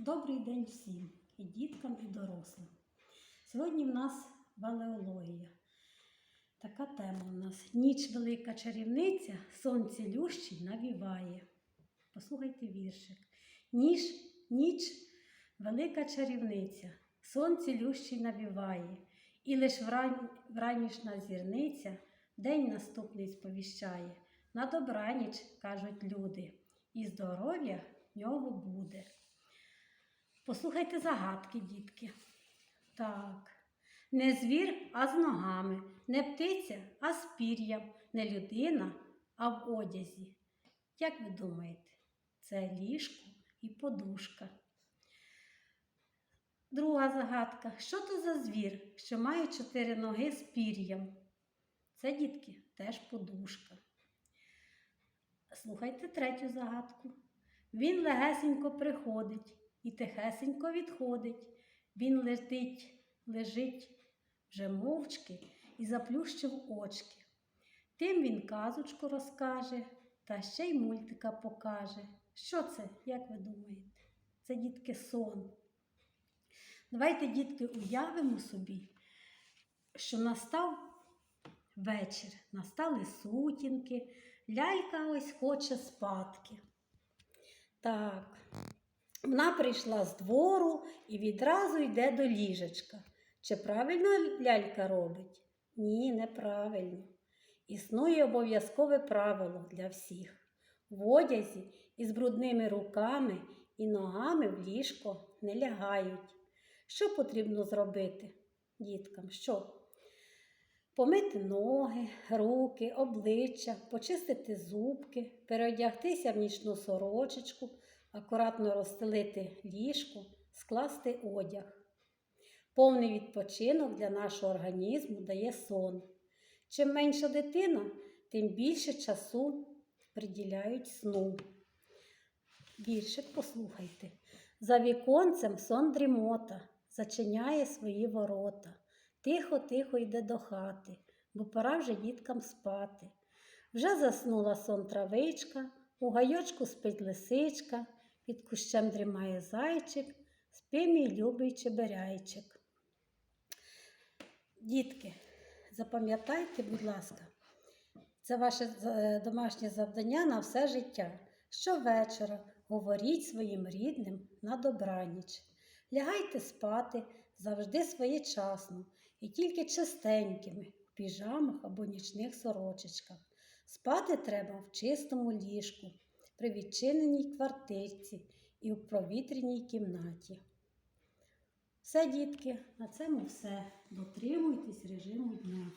Добрий день всім, і діткам, і дорослим. Сьогодні в нас валеологія. Така тема у нас. Ніч велика чарівниця, сонце лющий навіває. Послухайте віршик. Ніч, ніч велика чарівниця, сонце лющий навіває, і лиш врань, вранішна зірниця день наступний сповіщає. На добраніч, кажуть люди, і здоров'я в нього буде. Послухайте загадки, дітки. Так. Не звір, а з ногами, не птиця, а з пір'ям, не людина, а в одязі. Як ви думаєте, це ліжко і подушка. Друга загадка. Що то за звір, що має чотири ноги з пір'ям? Це, дітки, теж подушка. Слухайте третю загадку. Він легесенько приходить і тихесенько відходить. Він летить, лежить вже мовчки і заплющив очки. Тим він казочку розкаже та ще й мультика покаже. Що це, як ви думаєте? Це дітки сон. Давайте, дітки, уявимо собі, що настав вечір, настали сутінки, лялька ось хоче спадки. Так, вона прийшла з двору і відразу йде до ліжечка. Чи правильно лялька робить? Ні, неправильно. Існує обов'язкове правило для всіх. В одязі із брудними руками і ногами в ліжко не лягають. Що потрібно зробити діткам? Що? Помити ноги, руки, обличчя, почистити зубки, переодягтися в нічну сорочечку, акуратно розстелити ліжко, скласти одяг. Повний відпочинок для нашого організму дає сон. Чим менша дитина, тим більше часу приділяють сну. Віршик послухайте. За віконцем сон дрімота, зачиняє свої ворота. Тихо-тихо йде до хати, бо пора вже діткам спати. Вже заснула сон травичка, у гайочку спить лисичка, під кущем дрімає зайчик, спи мій любий чеберяйчик. Дітки, запам'ятайте, будь ласка, це ваше е, домашнє завдання на все життя. Щовечора говоріть своїм рідним на добраніч. Лягайте спати завжди своєчасно і тільки чистенькими в піжамах або нічних сорочечках. Спати треба в чистому ліжку, при відчиненій квартирці і в провітряній кімнаті. Все, дітки, на цьому все. Дотримуйтесь режиму дня.